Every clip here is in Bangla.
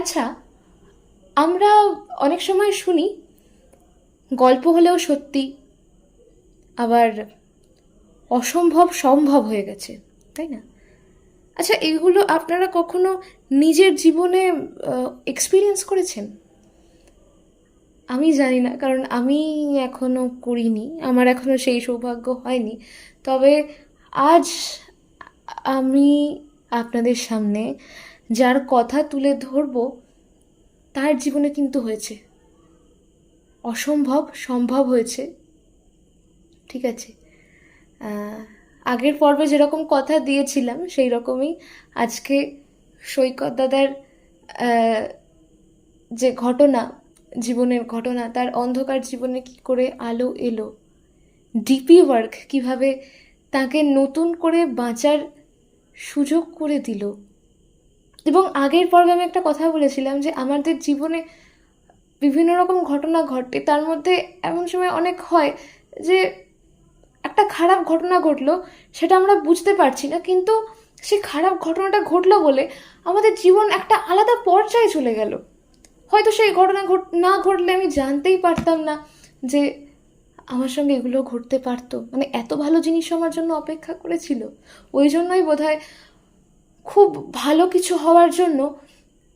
আচ্ছা আমরা অনেক সময় শুনি, গল্প হলেও সত্যি, আবার অসম্ভব সম্ভব হয়ে গেছে, তাই না? আচ্ছা এগুলো আপনারা কখনো নিজের জীবনে এক্সপিরিয়েন্স করেছেন? আমি জানি না, কারণ আমি এখনও করিনি, আমার এখনও সেই সৌভাগ্য হয়নি, তবে আজ আমি আপনাদের সামনে যার কথা তুলে ধরবো, তার জীবনে কিন্তু হয়েছে। অসম্ভব সম্ভব হয়েছে। ঠিক আছে। আগের পর্বে যেরকম কথা দিয়েছিলাম সেই রকমই আজকে সৈকত দাদার যে ঘটনা, জীবনের ঘটনা, তার অন্ধকার জীবনে কি করে আলো এলো ডিপি ওয়ার্ক কীভাবে তাকে নতুন করে বাঁচার সুযোগ করে দিল এবং আগের পর্বে আমি একটা কথা বলেছিলাম যে আমাদের জীবনে বিভিন্ন রকম ঘটনা ঘটে, তার মধ্যে এমন সময় অনেক হয় যে একটা খারাপ ঘটনা ঘটলো, সেটা আমরা বুঝতে পারছি না, কিন্তু সে খারাপ ঘটনাটা ঘটলো বলে আমাদের জীবন একটা আলাদা পর্যায়ে চলে গেল। হয়তো সেই ঘটনা ঘট, না ঘটলে আমি জানতেই পারতাম না যে আমার সঙ্গে এগুলো ঘটতে পারতো। মানে এত ভালো জিনিস আমার জন্য অপেক্ষা করেছিল। ওই জন্যই বোধহয় খুব ভালো কিছু হওয়ার জন্য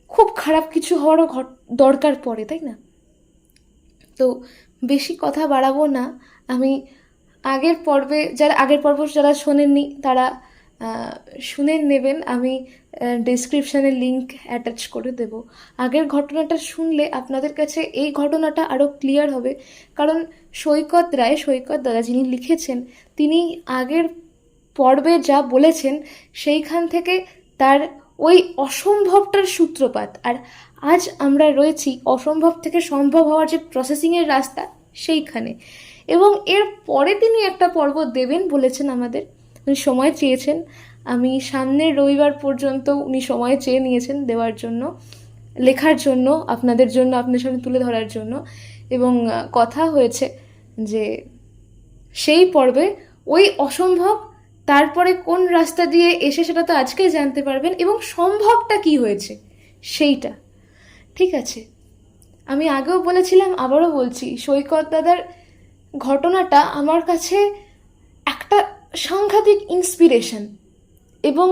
খুব খারাপ কিছু হওয়ারও ঘট- দরকার পড়ে, তাই না? তো বেশি কথা বাড়াবো না। আমি আগের পর্বে, যারা আগের পর্ব যারা শোনেননি, তারা শুনে নেবেন। আমি ডিসক্রিপশানে লিংক অ্যাটাচ করে দেব। আগের ঘটনাটা শুনলে আপনাদের কাছে এই ঘটনাটা আরও ক্লিয়ার হবে। কারণ সৈকত রায়, সৈকত দাদা যিনি লিখেছেন, তিনি আগের পর্বে যা বলেছেন, সেইখান থেকে তার ওই অসম্ভবটার সূত্রপাত। আর আজ আমরা রয়েছি অসম্ভব থেকে সম্ভব হওয়ার যে প্রসেসিংয়ের রাস্তা, সেইখানে। এবং এর পরে তিনি একটা পর্ব দেবেন বলেছেন আমাদের। উনি সময় চেয়েছেন। আমি সামনের রবিবার পর্যন্ত উনি সময় চেয়ে নিয়েছেন দেওয়ার জন্য, লেখার জন্য, আপনাদের জন্য আপনার সামনে তুলে ধরার জন্য। এবং কথা হয়েছে যে, সেই পর্বে ওই অসম্ভব তারপরে কোন রাস্তা দিয়ে এসে সেটা তো আজকেই জানতে পারবেন এবং সম্ভবটা কি হয়েছে, সেইটা। ঠিক আছে, আমি আগেও বলেছিলাম, আবারও বলছি, সৈকত দাদার ঘটনাটা আমার কাছে একটা সাংঘাতিক ইন্সপিরেশন এবং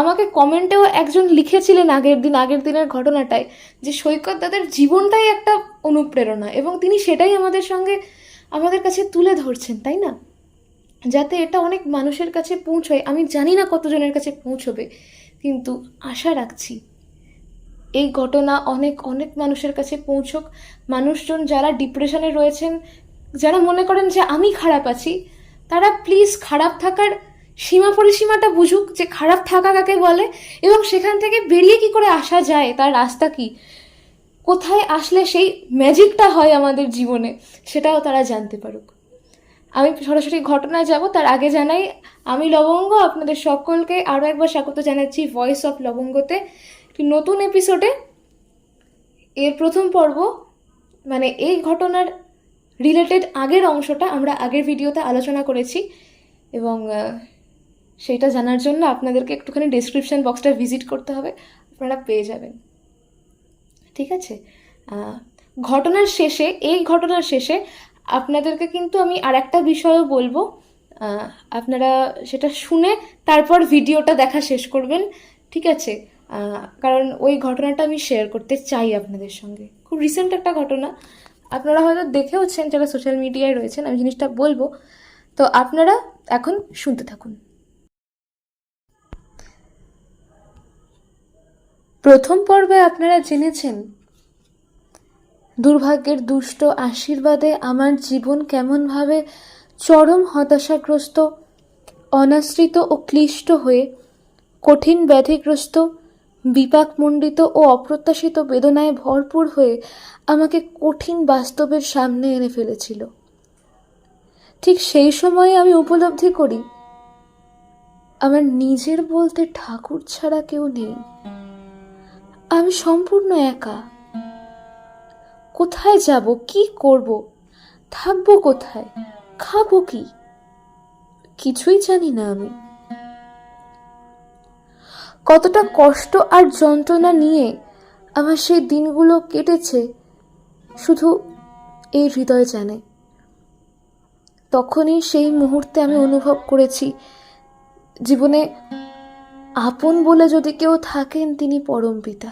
আমাকে কমেন্টেও একজন লিখেছিলেন আগের দিন, আগের দিনের ঘটনাটায় যে সৈকত দাদার জীবনটাই একটা অনুপ্রেরণা এবং তিনি সেটাই আমাদের সঙ্গে, আমাদের কাছে তুলে ধরছেন, তাই না? যাতে এটা অনেক মানুষের কাছে পৌঁছয়। আমি জানি না কতজনের কাছে পৌঁছবে, কিন্তু আশা রাখছি এই ঘটনা অনেক অনেক মানুষের কাছে পৌঁছক। মানুষজন যারা ডিপ্রেশনে রয়েছেন, যারা মনে করেন যে আমি খারাপ আছি, তারা প্লিজ খারাপ থাকার সীমা পরিসীমাটা বুঝুক যে খারাপ থাকা কাকে বলে এবং সেখান থেকে বেরিয়ে কি করে আসা যায়, তার রাস্তা কি? কোথায় আসলে সেই ম্যাজিকটা হয় আমাদের জীবনে, সেটাও তারা জানতে পারুক। আমি সরাসরি ঘটনায় যাব, তার আগে জানাই, আমি লবঙ্গ আপনাদের সকলকে আরও একবার স্বাগত জানাচ্ছি ভয়েস অফ লবঙ্গতে। একটি নতুন এপিসোডে এর প্রথম পর্ব মানে এই ঘটনার রিলেটেড আগের অংশটা আমরা আগের ভিডিওতে আলোচনা করেছি এবং সেইটা জানার জন্য আপনাদেরকে একটুখানি ডিসক্রিপশন বক্সটা ভিজিট করতে হবে, আপনারা পেয়ে যাবেন। ঠিক আছে? ঘটনার শেষে, এই ঘটনার শেষে আপনাদেরকে কিন্তু আমি আর একটা বিষয়ও বলব। আপনারা সেটা শুনে তারপর ভিডিওটা দেখা শেষ করবেন, ঠিক আছে? কারণ ওই ঘটনাটা আমি শেয়ার করতে চাই আপনাদের সঙ্গে। খুব রিসেন্ট একটা ঘটনা। আপনারা হয়তো দেখেওছেন যারা সোশ্যাল মিডিয়ায় রয়েছেন, আমি জিনিসটা বলব। তো আপনারা এখন শুনতে থাকুন। প্রথম পর্বে আপনারা জেনেছেন দুর্ভাগ্যের দুষ্ট আশীর্বাদে আমার জীবন কেমনভাবে চরম হতাশাগ্রস্ত, অনাশ্রিত ও ক্লিষ্ট হয়ে, কঠিন ব্যাধিগ্রস্ত, বিপাকমণ্ডিত ও অপ্রত্যাশিত বেদনায় ভরপুর হয়ে আমাকে কঠিন বাস্তবের সামনে এনে ফেলেছিল। ঠিক সেই সময়ে আমি উপলব্ধি করি, আমার নিজের বলতে ঠাকুর ছাড়া কেউ নেই। আমি সম্পূর্ণ একা। কোথায় যাব? কি করব? থাকব কোথায়? খাব কি? কিছুই জানি না আমি। কতটা কষ্ট আর যন্ত্রণা নিয়ে আমার সেই দিনগুলো কেটেছে, শুধু এই হৃদয় জানে। তখনই সেই মুহূর্তে আমি অনুভব করেছি, জীবনে আপন বলে যদি কেউ থাকেন তিনি পরম পিতা।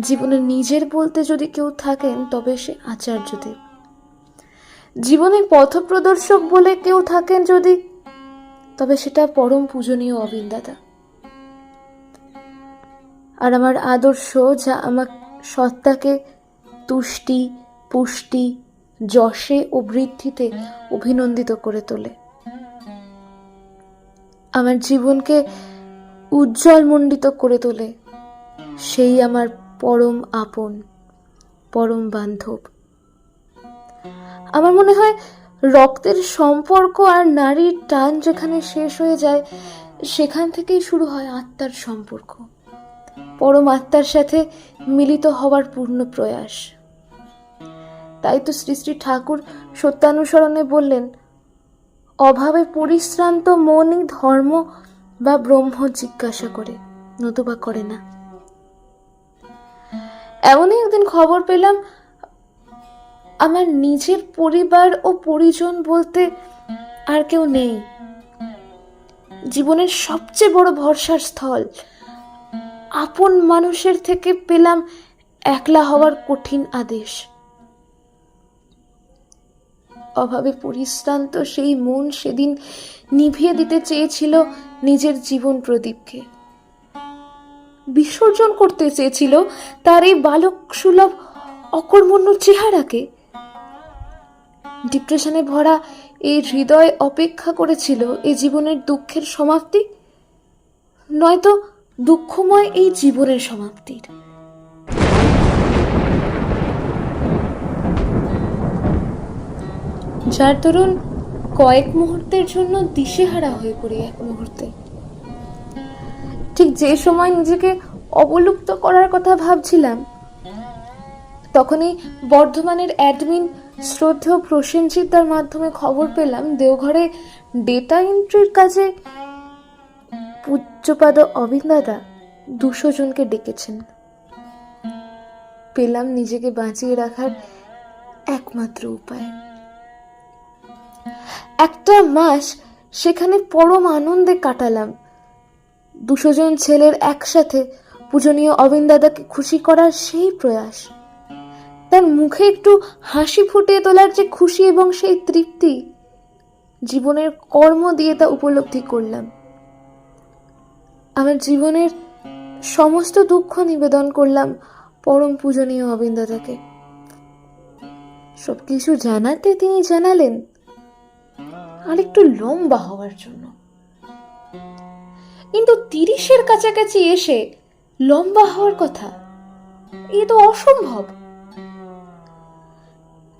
জীবনে নিজের বলতে যদি কেউ থাকেন, তবে সে আচার্যদেব জীবনে পথপ্রদর্শক বলে কেউ থাকেন যদি, তবে সেটা পরম পূজনীয় অবিন্দাদা। আর আমার আদর্শ যা আমার সত্তাকে তুষ্টি, পুষ্টি, যশে ও বৃদ্ধিতে অভিনন্দিত করে তোলে। আমার জীবনকে উজ্জ্বল মণ্ডিত করে তোলে। সেই আমার পরম আপন, পরম বান্ধব। আমার মনে হয় রক্তের সম্পর্ক আর নারীর টান যেখানে শেষ হয়ে যায়, সেখান থেকেই শুরু হয় আত্মার সম্পর্ক। পরম আত্মার সাথে মিলিত হওয়ার পূর্ণ প্রয়াস। তাই তো শ্রী শ্রী ঠাকুর সত্যানুসরণে বললেন, অভাবে পরিশ্রান্ত মনই ধর্ম বা ব্রহ্ম জিজ্ঞাসা করে, নতুবা করে না। এমনই একদিন খবর পেলাম, আমার নিজের পরিবার ও পরিজন বলতে আর কেউ নেই। জীবনের সবচেয়ে বড় ভরসার স্থল। আপন মানুষের থেকে পেলাম একলা হওয়ার কঠিন আদেশ। অভাবে পরিশ্রান্ত সেই মন সেদিন নিভিয়ে দিতে চেয়েছিল নিজের জীবন প্রদীপকে। বিসর্জন করতে চেয়েছিল তার এই বালক সুলভ অকর্মণ্য চেহারাকে। ডিপ্রেশনে ভরা এই হৃদয় অপেক্ষা করেছিল এই জীবনের দুঃখের সমাপ্তি? নয়তো দুঃখময় এই জীবনের সমাপ্তির। যার দরুন কয়েক মুহূর্তের জন্য দিশেহারা হয়ে পড়ি এক মুহূর্তে। ঠিক যে সময় নিজেকে অবলুপ্ত করার কথা ভাবছিলাম, তখনই বর্ধমানের অ্যাডমিন শ্রদ্ধেয় প্রসেনজিৎদার মাধ্যমে খবর পেলাম, দেওঘরে ডেটা এন্ট্রির কাজে পূজ্যপাদ অবিন্দাদা দুশো জনকে ডেকেছেন। পেলাম নিজেকে বাঁচিয়ে রাখার একমাত্র উপায়। একটা মাস সেখানে পরম আনন্দে কাটালাম। দুশো জন ছেলের একসাথে পূজনীয় অবিন্দাদাকে খুশি করার সেই প্রয়াস। তার মুখে একটু হাসি ফুটিয়ে তোলার যে খুশি এবং সেই তৃপ্তি জীবনের কর্ম দিয়ে তা উপলব্ধি করলাম। আমার জীবনের সমস্ত দুঃখ নিবেদন করলাম পরম পূজনীয় অবিন্দাদাকে সবকিছু জানাতে তিনি জানালেন আর একটু লম্বা হওয়ার জন্য। কিন্তু তিরিশের কাছাকাছি এসে লম্বা হওয়ার কথা, এ তো অসম্ভব।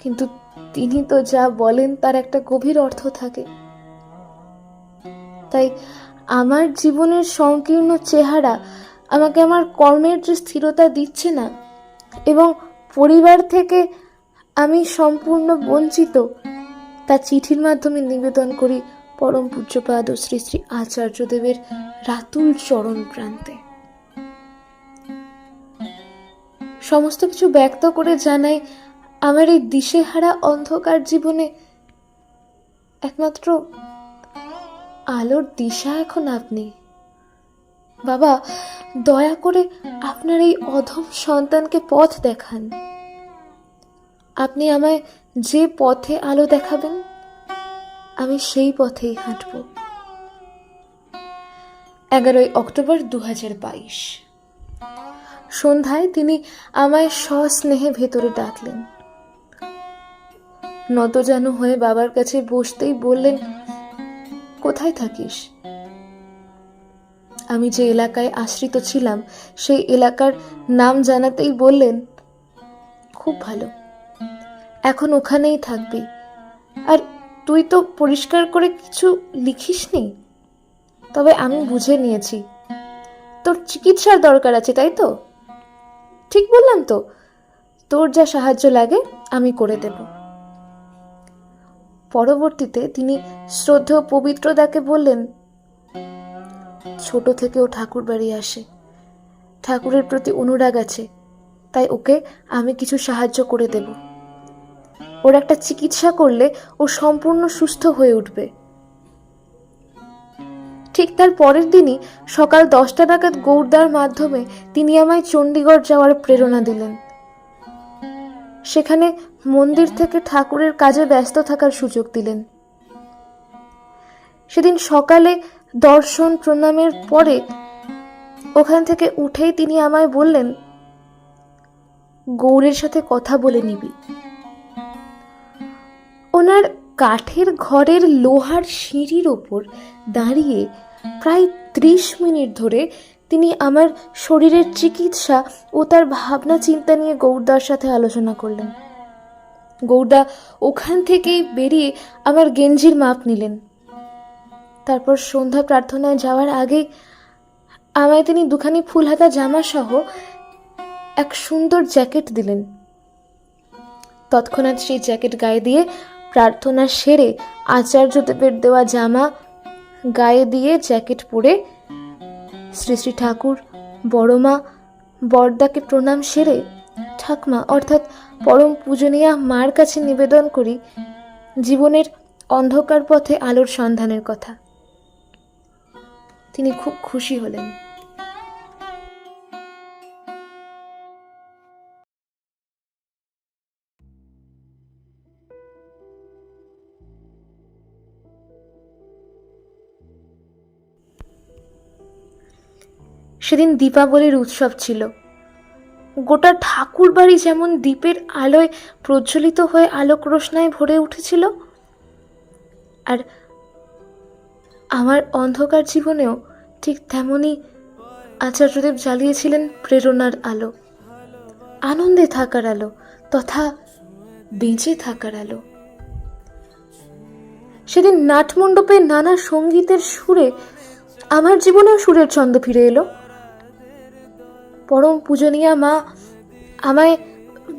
কিন্তু তিনি তো যা বলেন তার একটা গভীর অর্থ থাকে। তাই আমার জীবনের সংকীর্ণ চেহারা আমাকে আমার কর্মের যে স্থিরতা দিচ্ছে না, এবং পরিবার থেকে আমি সম্পূর্ণ বঞ্চিত, তা চিঠির মাধ্যমে নিবেদন করি পরম পূজ্যপাদ ও শ্রী শ্রী আচার্যদেবের রাতুল চরণ প্রান্তে। সমস্ত কিছু ব্যক্ত করে জানাই, আমার এই দিশেহারা অন্ধকার জীবনে একমাত্র আলোর দিশা এখন আপনি। বাবা, দয়া করে আপনার এই অধম সন্তানকে পথ দেখান। আপনি আমায় যে পথে আলো দেখাবেন আমি সেই পথেই হাঁটব। এগারোই অক্টোবর দু হাজার বাইশ। সন্ধ্যায় তিনি আমায় সস্নেহে ভেতরে ডাকলেন। নতজানু হয়ে বাবার কাছে বসতেই বললেন, কোথায় থাকিস? আমি যে এলাকায় আশ্রিত ছিলাম, সেই এলাকার নাম জানাতেই বললেন, খুব ভালো। এখন ওখানেই থাকবি। আর তুই তো পরিষ্কার করে কিছু লিখিসনি? তবে আমি বুঝে নিয়েছি। তোর চিকিৎসার দরকার আছে, তাই তো? ঠিক বললাম তো, তোর যা সাহায্য লাগে, আমি করে দেব। পরবর্তীতে তিনি শ্রদ্ধেয় পবিত্রদাকে বললেন, ছোট থেকে ও ঠাকুর বাড়ি আসে। ঠাকুরের প্রতি অনুরাগ আছে, তাই ওকে আমি কিছু সাহায্য করে দেব। ওর একটা চিকিৎসা করলে ও সম্পূর্ণ সুস্থ হয়ে উঠবে। ঠিক তার পরের দিনই সকাল দশটা নাগাদ গৌরদার মাধ্যমে তিনি আমায় চণ্ডীগড় যাওয়ার প্রেরণা দিলেন। সেখানে মন্দির থেকে ঠাকুরের কাজে ব্যস্ত থাকার সুযোগ দিলেন। সেদিন সকালে দর্শন প্রণামের পরে ওখান থেকে উঠেই তিনি আমায় বললেন গৌরের সাথে কথা বলে নিবি। ওনার কাঠের ঘরের লোহার সিঁড়ির ওপর দাঁড়িয়ে প্রায় ত্রিশ মিনিট ধরে তিনি আমার শরীরের চিকিৎসা ও তার ভাবনা চিন্তা নিয়ে গৌরদার সাথে আলোচনা করলেন। গৌরদা ওখান থেকেই বেরিয়ে আমার গেঞ্জির মাপ নিলেন। তারপর সন্ধ্যা প্রার্থনায় যাওয়ার আগে আমায় তিনি দুখানি ফুল হাতা জামা সহ এক সুন্দর জ্যাকেট দিলেন। তৎক্ষণাৎ সেই জ্যাকেট গায়ে দিয়ে প্রার্থনা সেরে আচার্যদেবের দেওয়া জামা গায়ে দিয়ে জ্যাকেট পরে শ্রী শ্রী ঠাকুর, বড়মা, বরদাকে প্রণাম সেরে ঠাকমা, অর্থাৎ পরম পূজনীয়া মার কাছে নিবেদন করি জীবনের অন্ধকার পথে আলোর সন্ধানের কথা। তিনি খুব খুশি হলেন। সেদিন দীপাবলির উৎসব ছিল। গোটা ঠাকুর বাড়ি যেমন দ্বীপের আলোয় প্রজ্বলিত হয়ে আলোক রোশনায় ভরে উঠেছিল, আর আমার অন্ধকার জীবনেও ঠিক তেমনই আচার্যদেব জ্বালিয়েছিলেন প্রেরণার আলো। আনন্দে থাকার আলো তথা বেঁচে থাকার আলো। সেদিন নাটমণ্ডপে নানা সঙ্গীতের সুরে আমার জীবনেও সুরের ছন্দ ফিরে এলো। পরম পূজনীয়া মা আমায়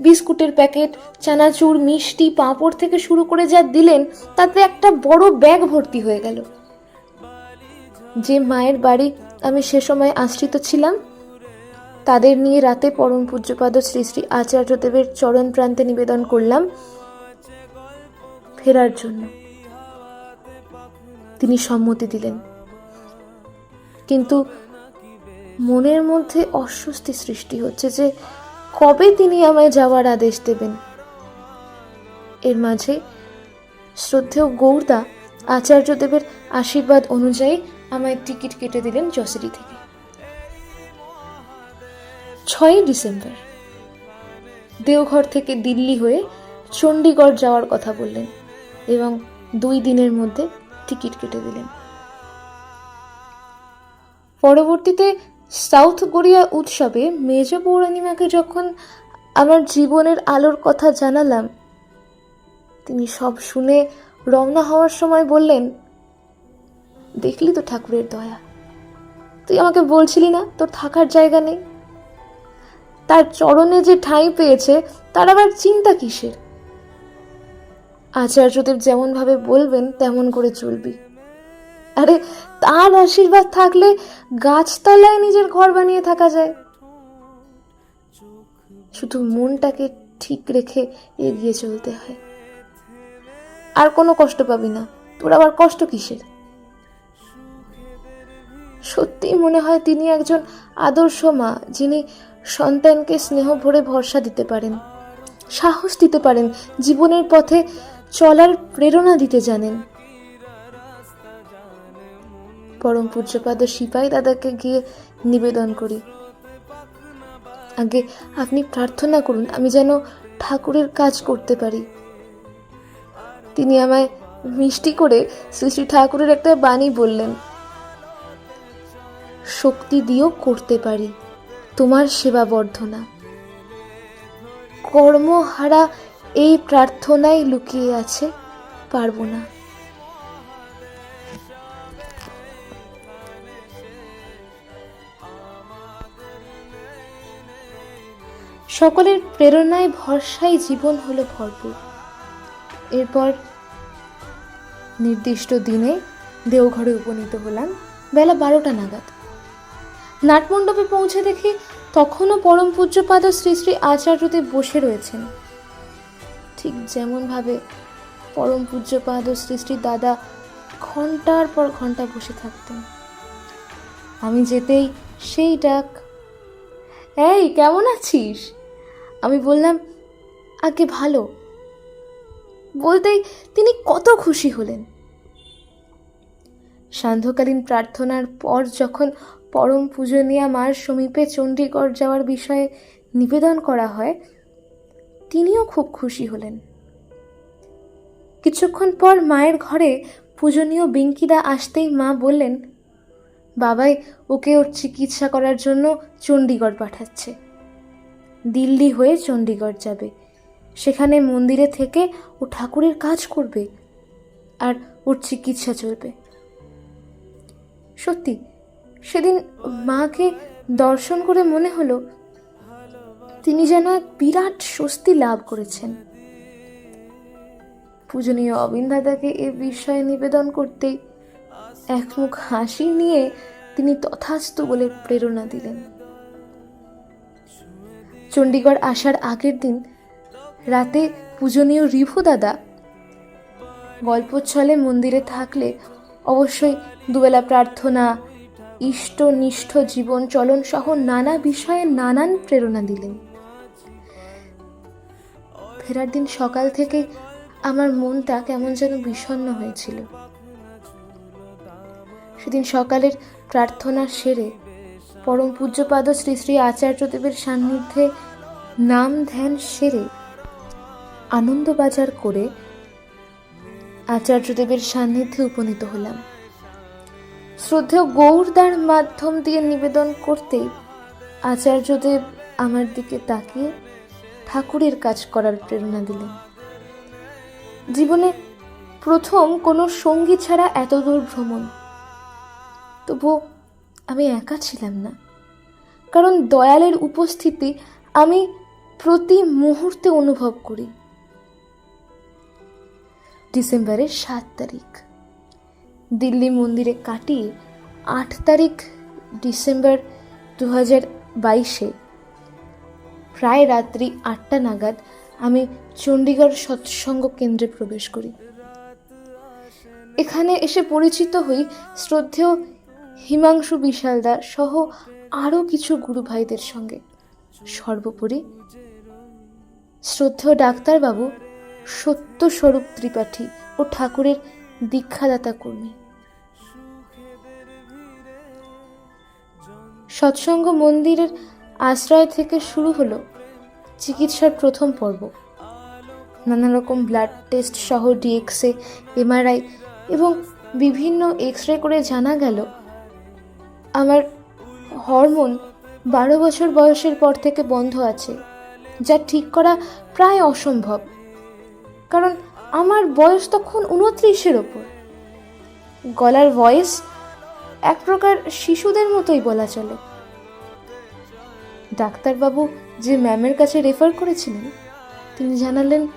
বিস্কুটের প্যাকেট, চানাচুর, মিষ্টি, পাঁপড় থেকে শুরু করে যা দিলেন, তাতে একটা বড় ব্যাগ ভর্তি হয়ে গেল। যে মায়ের বাড়ি আমি সে সময় আশ্রিত ছিলাম, তাদের নিয়ে রাতে পরম পূজ্যপাদ শ্রী শ্রী আচার্যদেবের চরণ প্রান্তে নিবেদন করলাম ফেরার জন্য। তিনি সম্মতি দিলেন। কিন্তু মনের মধ্যে অস্বস্তি সৃষ্টি হচ্ছে যে কবে তিনি আমায় যাওয়ার আদেশ দেবেন। এর মাঝে শ্রদ্ধেয় গৌরদা আচার্যদেবের আশীর্বাদ অনুযায়ী আমায় টিকিট কেটে দিলেন যশোরি থেকে। ছয়ই ডিসেম্বর। দেওঘর থেকে দিল্লি হয়ে চণ্ডীগড় যাওয়ার কথা বললেন এবং দুই দিনের মধ্যে টিকিট কেটে দিলেন। পরবর্তীতে সাউথ কোরিয়া উৎসবে মেজ পৌর্ণিমাকে যখন আমার জীবনের আলোর কথা জানালাম, তিনি সব শুনে রওনা হওয়ার সময় বললেন, দেখলি তো ঠাকুরের দয়া। তুই আমাকে বলছিলি না তোর থাকার জায়গা নেই? তার চরণে যে ঠাঁই পেয়েছে, তার আবার চিন্তা কিসের? আচার্যদেব যেমনভাবে বলবেন, তেমন করে চলবি। আরে, তার আশীর্বাদ থাকলে গাছতলায় নিজের ঘর বানিয়ে থাকা যায়। শুধু মনটাকে ঠিক রেখে এগিয়ে চলতে হয়। আর কোনো কষ্ট পাবি না। তোর আবার কষ্ট কিসের? সত্যিই মনে হয় তিনি একজন আদর্শ মা, যিনি সন্তানকে স্নেহ ভরে ভরসা দিতে পারেন, সাহস দিতে পারেন, জীবনের পথে চলার প্রেরণা দিতে জানেন। পরম পূজ্যপাদ সিপাই দাদাকে গিয়ে নিবেদন করি। আগে আপনি প্রার্থনা করুন, আমি যেন ঠাকুরের কাজ করতে পারি। তিনি আমায় মিষ্টি করে শ্রী শ্রী ঠাকুরের একটা বাণী বললেন, শক্তি দিয়েও করতে পারি, তোমার সেবা বর্ধনা কর্মহারা এই প্রার্থনায় লুকিয়ে আছে, পারব না। সকলের প্রেরণায় ভরসায় জীবন হলো ভরপুর। এরপর নির্দিষ্ট দিনে দেওঘরে উপনীত হলাম বেলা বারোটা নাগাদ। নাটমণ্ডপে পৌঁছে দেখি তখনও পরম পূজ্যপাদ শ্রী শ্রী আচার্যদেব বসে রয়েছেন। ঠিক যেমনভাবে পরম পূজ্যপাদ শ্রী শ্রী দাদা ঘণ্টার পর ঘণ্টা বসে থাকতেন। আমি যেতেই সেই ডাক, এই, কেমন আছিস? আমি বললাম, আগে ভালো। বলতেই তিনি কত খুশি হলেন। সান্ধ্যকালীন প্রার্থনার পর যখন পরম পূজনীয়া মার সমীপে চণ্ডীগড় যাওয়ার বিষয়ে নিবেদন করা হয়, তিনিও খুব খুশি হলেন। কিছুক্ষণ পর মায়ের ঘরে পূজনীয় বিঙ্কিদা আসতেই মা বললেন, বাবাই, ওকে ওর চিকিৎসা করার জন্য চণ্ডীগড় পাঠাচ্ছে। দিল্লি হয়ে চণ্ডীগড় যাবে। সেখানে মন্দিরে থেকে ও ঠাকুরের কাজ করবে আর ওর চিকিৎসা চলবে। সত্যি, সেদিন মাকে দর্শন করে মনে হলো তিনি যেন এক বিরাট স্বস্তি লাভ করেছেন। পূজনীয় অবিন দাদাকে এ বিষয়ে নিবেদন করতেই একমুখ হাসি নিয়ে তিনি তথাস্তু বলে প্রেরণা দিলেন। চণ্ডীগড় আসার আগের দিন রাতে পূজনীয় রিভু দাদা গল্পচ্ছলে মন্দিরে থাকলে অবশ্যই দুবেলা প্রার্থনা ইষ্ট নিষ্ঠ জীবন চলন সহ নানা বিষয়ে নানান প্রেরণা দিলেন। ফেরার দিন সকাল থেকে আমার মনটা কেমন যেন বিষণ্ণ হয়েছিল। সেদিন সকালের প্রার্থনা সেরে পরম পূজ্যপাদ শ্রী শ্রী আচার্যদেবের সান্নিধ্যে নাম ধ্যান সেরে আনন্দবাজার করে আচার্যদেবের সান্নিধ্যে উপনীত হলাম। শ্রদ্ধেয় গৌরদার মাধ্যম দিয়ে নিবেদন করতেই আচার্যদেব আমার দিকে তাকিয়ে ঠাকুরের কাজ করার প্রেরণা দিলেন। জীবনে প্রথম কোনো সঙ্গী ছাড়া এতদূর ভ্রমণ। তবু আমি একা ছিলাম না। কারণ দয়ালের উপস্থিতি আমি প্রতি মুহূর্তে অনুভব করি। ডিসেম্বরের সাত তারিখ। দিল্লি মন্দিরে কাটিয়ে আট তারিখ ডিসেম্বর দু হাজার বাইশে। প্রায় রাত্রি আটটা নাগাদ আমি চণ্ডীগড় সৎসঙ্গ কেন্দ্রে প্রবেশ করি। এখানে এসে পরিচিত হই শ্রদ্ধেয় হিমাংশু বিশালদা সহ আরও কিছু গুরু ভাইদের সঙ্গে। সর্বোপরি শ্রদ্ধেয় ডাক্তারবাবু, সত্যস্বরূপ ত্রিপাঠী ও ঠাকুরের দীক্ষাদাতা কর্মী। সৎসঙ্গ মন্দিরের আশ্রয় থেকে শুরু হলো চিকিৎসার প্রথম পর্ব। নানা রকম ব্লাড টেস্ট সহ ডিএক্সে এমআরআই এবং বিভিন্ন এক্স রে করে জানা গেল আমার হরমোন বারো বছর বয়সের পর থেকে বন্ধ আছে, যা ঠিক করা প্রায় অসম্ভব। কারণ আমার বয়স তখন উনত্রিশের ওপর। গলার ভয়েস এক প্রকার শিশুদের মতোই বলা চলে। ডাক্তারবাবু যে ম্যামের কাছে রেফার করেছিলেন, তিনি জানালেন,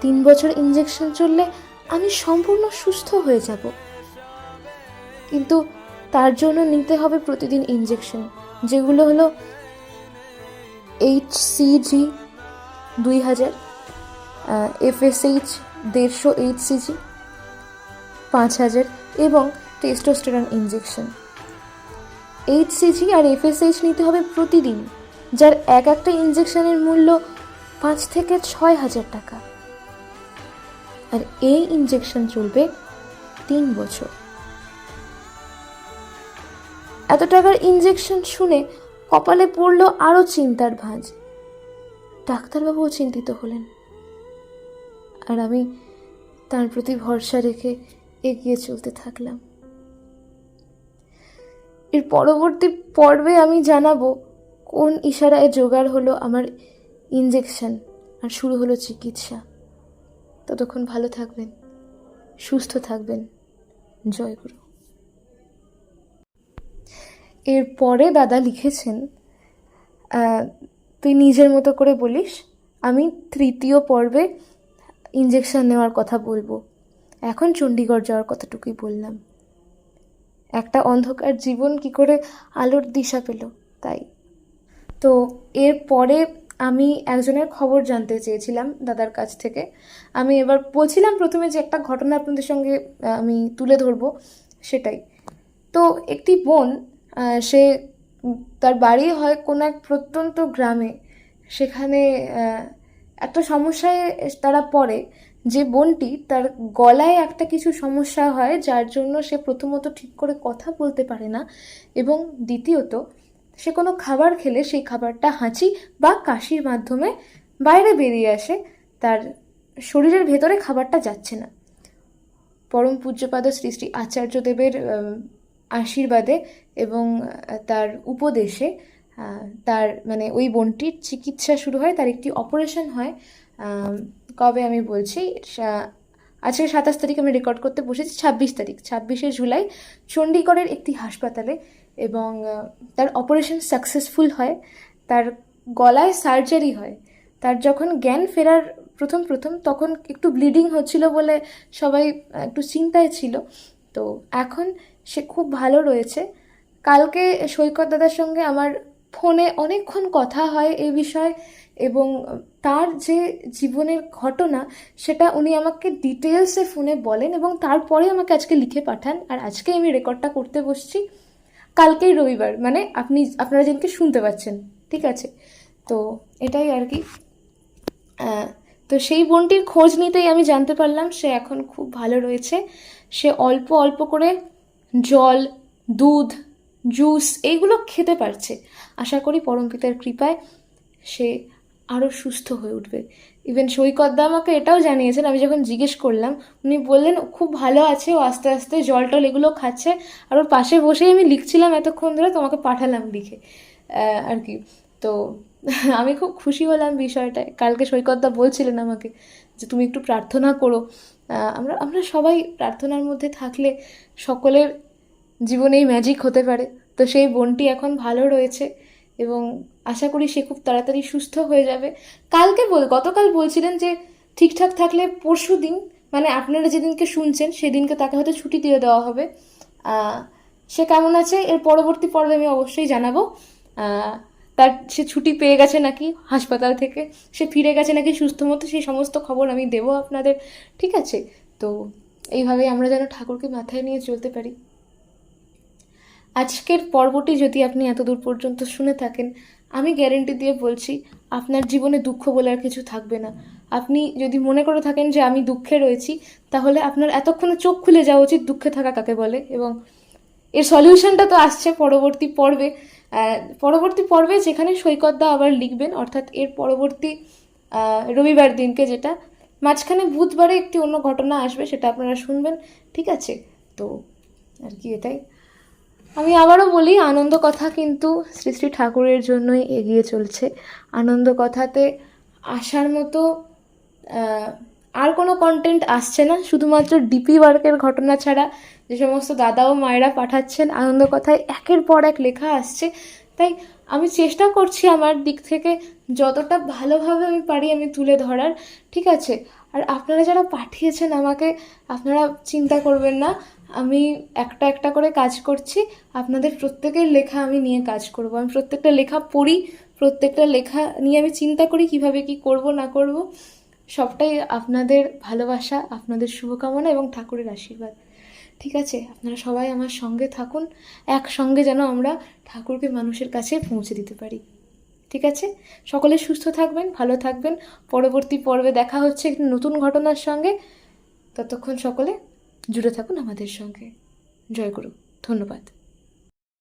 তিন বছর ইঞ্জেকশন চললে আমি সম্পূর্ণ সুস্থ হয়ে যাব। কিন্তু তার জন্য নিতে হবে প্রতিদিন ইঞ্জেকশন যেগুলো হলো এইচ সিজি দুই হাজার এফএসএইচ দেড়শো এইচ সিজি পাঁচ হাজার এবং টেস্টোস্টেরন ইঞ্জেকশন এইচ সিজি আর এফএসএইচ নিতে হবে প্রতিদিন, যার এক একটা ইঞ্জেকশনের মূল্য পাঁচ থেকে ছয় হাজার টাকা। আর এই ইঞ্জেকশন চলবে তিন বছর। এত টাকার ইঞ্জেকশন শুনে কপালে পড়ল আরও চিন্তার ভাঁজ। ডাক্তারবাবুও চিন্তিত হলেন। আর আমি তার প্রতি ভরসা রেখে এগিয়ে চলতে থাকলাম। এর পরবর্তী পর্বে আমি জানাব কোন ইশারায় জোগাড় হলো আমার ইঞ্জেকশন আর শুরু হলো চিকিৎসা। ততক্ষণ ভালো থাকবেন, সুস্থ থাকবেন। জয় গুরু। এরপরে দাদা লিখেছেন তুই নিজের মতো করে বলিস, আমি তৃতীয় পর্বে ইঞ্জেকশন নেওয়ার কথা বলব। এখন চণ্ডীগড় যাওয়ার কথাটুকুই বললাম। একটা অন্ধকার জীবন কি করে আলোর দিশা পেল, তাই। তো এরপরে আমি একজনের খবর জানতে চেয়েছিলাম দাদার কাছ থেকে। আমি এবার বলছিলাম প্রথমে যে একটা ঘটনা আপনাদের সঙ্গে আমি তুলে ধরবো সেটাই। তো একটি বোন সে তার বাড়ি হয় কোনো এক প্রত্যন্ত গ্রামে। সেখানে একটা সমস্যায় তারা পড়ে যে বোনটি তার গলায় একটা কিছু সমস্যা হয় যার জন্য সে প্রথমত ঠিক করে কথা বলতে পারে না এবং দ্বিতীয়ত সে কোনো খাবার খেলে সেই খাবারটা হাঁচি বা কাশির মাধ্যমে বাইরে বেরিয়ে আসে, তার শরীরের ভেতরে খাবারটা যাচ্ছে না। পরম পূজ্যপাদ শ্রী শ্রী আচার্যদেবের আশীর্বাদে এবং তার উপদেশে তার মানে ওই বোনটির চিকিৎসা শুরু হয়, তার একটি অপারেশন হয় কবে আমি বলছি আজকে সাতাশ তারিখ আমি রেকর্ড করতে বসেছি, ছাব্বিশ তারিখ, ছাব্বিশে জুলাই চণ্ডীগড়ের একটি হাসপাতালে এবং তার অপারেশন সাকসেসফুল হয়, তার গলায় সার্জারি হয়, তার যখন জ্ঞান ফেরার প্রথম প্রথম তখন একটু ব্লিডিং হচ্ছিল বলে সবাই একটু চিন্তায় ছিল, তো এখন সে খুব ভালো রয়েছে। কালকে সৈকত দাদার সঙ্গে আমার ফোনে অনেকক্ষণ কথা হয় এই বিষয়ে এবং তার যে জীবনের ঘটনা, সেটা উনি আমাকে ডিটেলসে ফোনে বলেন এবং তারপরে আমাকে আজকে লিখে পাঠান। আর আজকে আমি রেকর্ডটা করতে বসছি কালকেই রবিবার মানে আপনি, আপনারা যেদিনকে শুনতে পাচ্ছেন, ঠিক আছে? তো এটাই আর কি। তো সেই বোনটির খোঁজ নিতেই আমি জানতে পারলাম, সে এখন খুব ভালো রয়েছে। সে অল্প অল্প করে জল, দুধ, জুস এইগুলো খেতে পারছে। আশা করি পরমপিতার কৃপায় সে আরও সুস্থ হয়ে উঠবে। ইভেন সৈকতদা আমাকে এটাও জানিয়েছেন, আমি যখন জিজ্ঞেস করলাম, উনি বললেন, খুব ভালো আছে, ও আস্তে আস্তে জল টল এগুলো খাচ্ছে। আর ওর পাশে বসেই আমি লিখছিলাম এতক্ষণ ধরে, তোমাকে পাঠালাম লিখে। আর কি। তো আমি খুব খুশি হলাম বিষয়টায়। কালকে সৈকতদা বলছিলেন আমাকে যে, তুমি একটু প্রার্থনা করো। আমরা আমরা সবাই প্রার্থনার মধ্যে থাকলে সকলের জীবনেই ম্যাজিক হতে পারে। তো সেই বোনটি এখন ভালো রয়েছে এবং আশা করি সে খুব তাড়াতাড়ি সুস্থ হয়ে যাবে। কালকে বল, গতকাল বলছিলেন যে ঠিকঠাক থাকলে পরশু দিন মানে আপনারা যেদিনকে শুনছেন সেদিনকে তাকে হয়তো ছুটি দিয়ে দেওয়া হবে। সে কেমন আছে? এর পরবর্তী পর্বে আমি অবশ্যই জানাব। তার সে ছুটি পেয়ে গেছে নাকি হাসপাতাল থেকে? সে ফিরে গেছে নাকি সুস্থ মতো? সেই সমস্ত খবর আমি দেবো আপনাদের, ঠিক আছে? তো এইভাবেই আমরা যেন ঠাকুরকে মাথায় নিয়ে চলতে পারি। আজকের পর্বটি যদি আপনি এতদূর পর্যন্ত শুনে থাকেন, আমি গ্যারেন্টি দিয়ে বলছি, আপনার জীবনে দুঃখ বলে আর কিছু থাকবে না। আপনি যদি মনে করে থাকেন যে আমি দুঃখে রয়েছি, তাহলে আপনার এতক্ষণে চোখ খুলে যাওয়া উচিত দুঃখে থাকা কাকে বলে? এবং এর সলিউশনটা তো আসছে পরবর্তী পর্বে। পরবর্তী পর্বে যেখানে সৈকতদা আবার লিখবেন, অর্থাৎ এর পরবর্তী রবিবার দিনকে যেটা, মাঝখানে বুধবারে একটি অন্য ঘটনা আসবে সেটা আপনারা শুনবেন, ঠিক আছে? তো আর কি এটাই। আমি আবারও বলি, আনন্দ কথা কিন্তু শ্রী শ্রী ঠাকুরের জন্যই এগিয়ে চলছে। আনন্দ কথাতে আসার মতো আর কোনো কন্টেন্ট আসছে না, শুধুমাত্র ডিপি ওয়ার্কের ঘটনা ছাড়া যে সমস্ত দাদা ও মায়েরা পাঠাচ্ছেন আনন্দ কথায় একের পর এক লেখা আসছে। তাই আমি চেষ্টা করছি আমার দিক থেকে যতটা ভালোভাবে আমি পারি আমি তুলে ধরার, ঠিক আছে? আর আপনারা যারা পাঠিয়েছেন আমাকে, আপনারা চিন্তা করবেন না, আমি একটা একটা করে কাজ করছি, আপনাদের প্রত্যেকের লেখা আমি নিয়ে কাজ করব। আমি প্রত্যেকটা লেখা পড়ি, প্রত্যেকটা লেখা নিয়ে আমি চিন্তা করি কীভাবে কি করব, না করব। সবটাই আপনাদের ভালোবাসা, আপনাদের শুভকামনা এবং ঠাকুরের আশীর্বাদ। ঠিক আছে? আপনারা সবাই আমার সঙ্গে থাকুন। একসঙ্গে যেন আমরা ঠাকুরকে মানুষের কাছে পৌঁছে দিতে পারি। ঠিক আছে? সকলে সুস্থ থাকবেন, ভালো থাকবেন। পরবর্তী পর্বে দেখা হচ্ছে একটি নতুন ঘটনার সঙ্গে। ততক্ষণ সকলে জুড়ে থাকুন আমাদের সঙ্গে। জয় গুরু। ধন্যবাদ।